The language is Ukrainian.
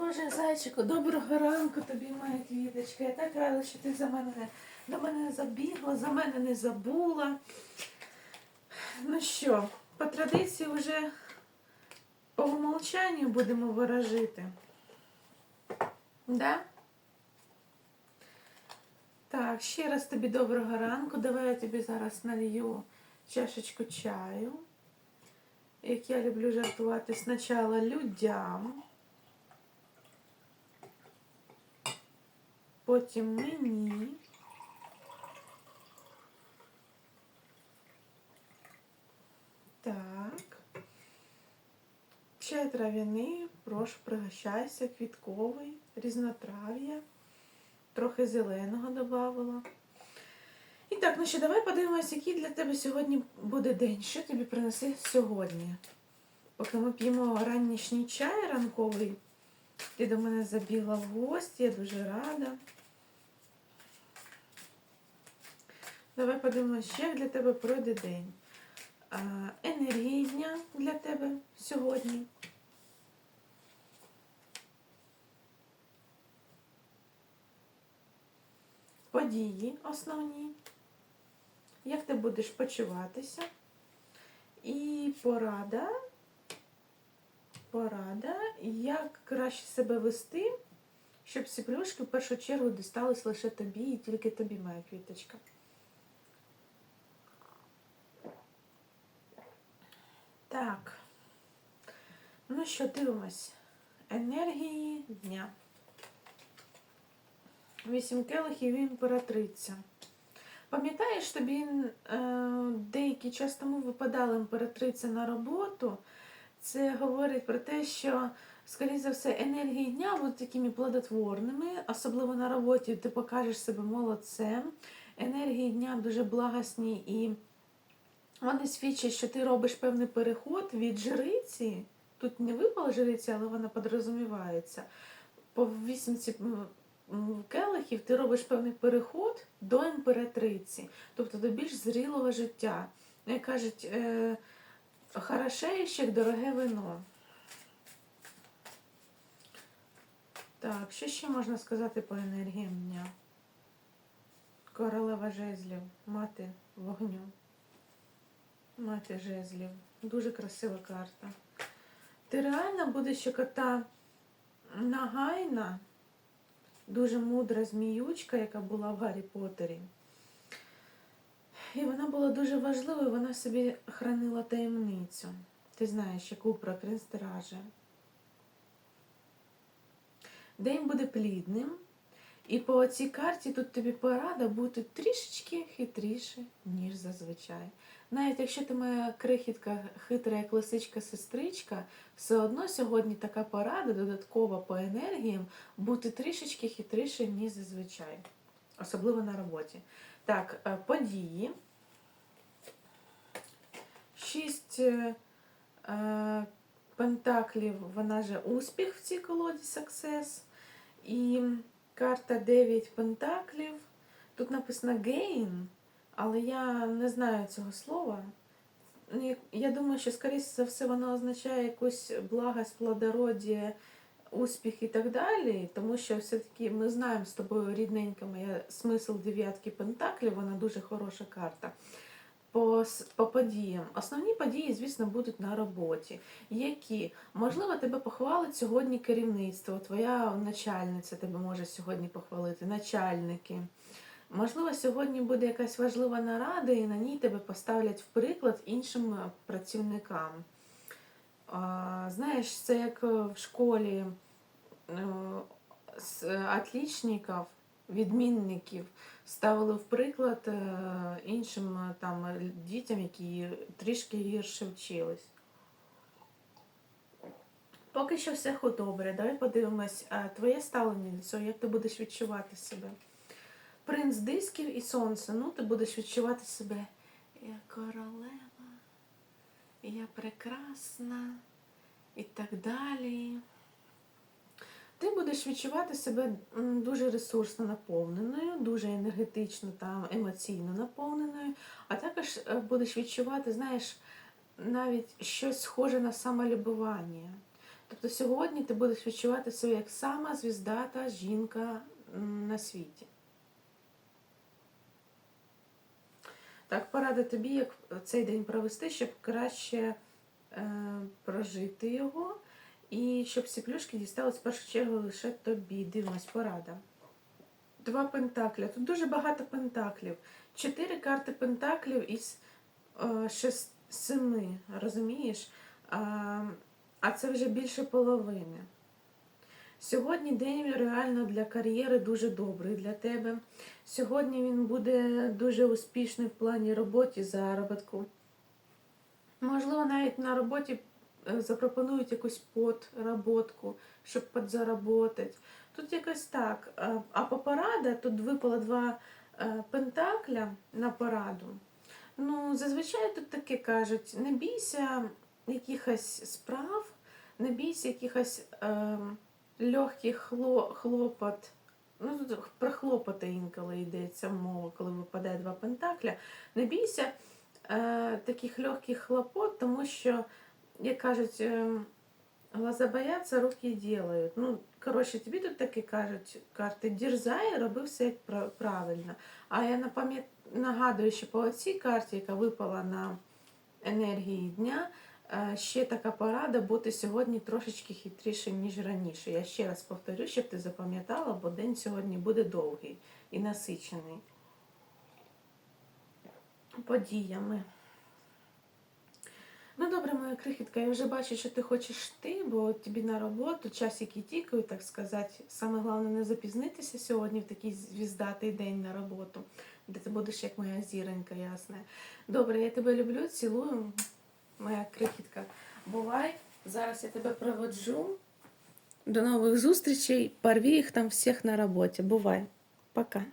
Боже, зайчику, доброго ранку тобі, моя квіточка. Я так рада, що ти за мене до мене не забігла, за мене не забула. Ну що, по традиції вже по умолчанню будемо ворожити. Да? Так, ще раз тобі доброго ранку. Давай я тобі зараз налью чашечку чаю. Як я люблю жартувати спочатку людям. Потім мені. Так. Чай трав'яний, прошу, пригощайся, квітковий, різнотрав'я. Трохи зеленого додавала. І так, ну що, давай подивимось, який для тебе сьогодні буде день. Що тобі принесе сьогодні? Поки ми п'ємо ранішній чай ранковий, ти до мене забігла в гості, я дуже рада. Давай подивимося, як для тебе пройде день. Енергії дня для тебе сьогодні. Події основні. Як ти будеш почуватися? І порада. Порада, як краще себе вести, щоб ці плюшки в першу чергу дістались лише тобі і тільки тобі, моя квіточка. Так. Ну що, дивимось. Енергії дня. Вісім келихів імператриця. Пам'ятаєш, тобі е, деякий час тому випадала імператриця на роботу. Це говорить про те, що, скоріше за все, енергії дня будуть такими плодотворними, особливо на роботі ти покажеш себе молодцем. Енергії дня дуже благосні і вони свідчать, що ти робиш певний переход від жриці. Тут не випала жриця, але вона подрозумівається. По вісімці келихів ти робиш певний переход до імператриці, тобто до більш зрілого життя. Як кажуть, е, хорошейщик, дороге вино. Так, що ще можна сказати по енергіям дня? Королева жезлів, мати вогню. Мати жезлів. Дуже красива карта. Ти реально будеш як та нагайна, дуже мудра зміючка, яка була в Гаррі Поттері. І вона була дуже важливою, вона собі хранила таємницю. Ти знаєш, яку про Крінстераже. День буде плідним. І по цій карті тут тобі порада бути трішечки хитріше, ніж зазвичай. Навіть якщо ти моя крихітка, хитра як лисичка сестричка, все одно сьогодні така порада додаткова по енергіям бути трішечки хитріше, ніж зазвичай. Особливо на роботі. Так, е, події. Шість е, е, пентаклів, вона же успіх в цій колоді Success. І карта 9 пентаклів. Тут написано gain, але я не знаю цього слова. Ну, Я думаю, що, скоріше за все, воно означає якусь благость, плодородие, успіх і так далі. Тому що все-таки ми знаємо з тобою рідненька моя смисл дев'ятки пентаклів, вона дуже хороша карта. По, по подіям. Основні події, звісно, будуть на роботі. Які, можливо, тебе похвалить сьогодні керівництво, твоя начальниця тебе може сьогодні похвалити, начальники. Можливо, сьогодні буде якась важлива нарада, і на ній тебе поставлять в приклад іншим працівникам. Знаєш, це як в школі з отлічників, відмінників ставили в приклад іншим там дітям, які трішки гірше вчились. Поки що все добре. Давай подивимось, твоє ставлення до цього, як ти будеш відчувати себе. Принц дисків і сонце. Ну, ти будеш відчувати себе як королева, я прекрасна і так далі. Ти будеш відчувати себе дуже ресурсно наповненою, дуже енергетично та емоційно наповненою, а також будеш відчувати, знаєш, навіть щось схоже на самолюбування. Тобто сьогодні ти будеш відчувати себе як сама звіздата жінка на світі. Так, порада тобі, як цей день провести, щоб краще е, прожити його, і щоб ці плюшки дістались в першу чергу лише тобі. Дивимось, порада. Два пентакля. Тут дуже багато пентаклів. Чотири карти пентаклів із е, шест, семи, розумієш? А, це вже більше половини. Сьогодні день реально для кар'єри дуже добрий для тебе. Сьогодні він буде дуже успішний в плані роботи, заробітку. Можливо, навіть на роботі запропонують якусь подработку, щоб підзаробити. Тут якось так. Е, А по порада тут випало два е, пентакля на пораду. Ну, зазвичай тут таке кажуть: не бійся якихось справ, не бійся якихось е, легких хло, хлопот. Ну, тут про хлопоти інколи йдеться мова, коли випадає два пентакля. Не бійся е, таких легких хлопот, тому що, як кажуть, глаза бояться, руки делають. Ну, коротше, тобі тут таки кажуть карти дірзай, роби все як правильно. А я нагадую, що по цій карті, яка випала на енергії дня, е, ще така порада бути сьогодні трошечки хитрішим, ніж раніше. Я ще раз повторю, щоб ти запам'ятала, бо день сьогодні буде довгий і насичений подіями. Ну, добре, моя крихітка, я вже бачу, що ти хочеш йти, бо тобі на роботу, часики тікають, так сказати. Саме головне не запізнитися сьогодні в такий звіздатий день на роботу, де ти будеш як моя зіронька, ясна. Добре, я тебе люблю, цілую, моя крихітка. Бувай, зараз я тебе проводжу. До нових зустрічей. Порви їх там всіх на роботі. Бувай. Пока.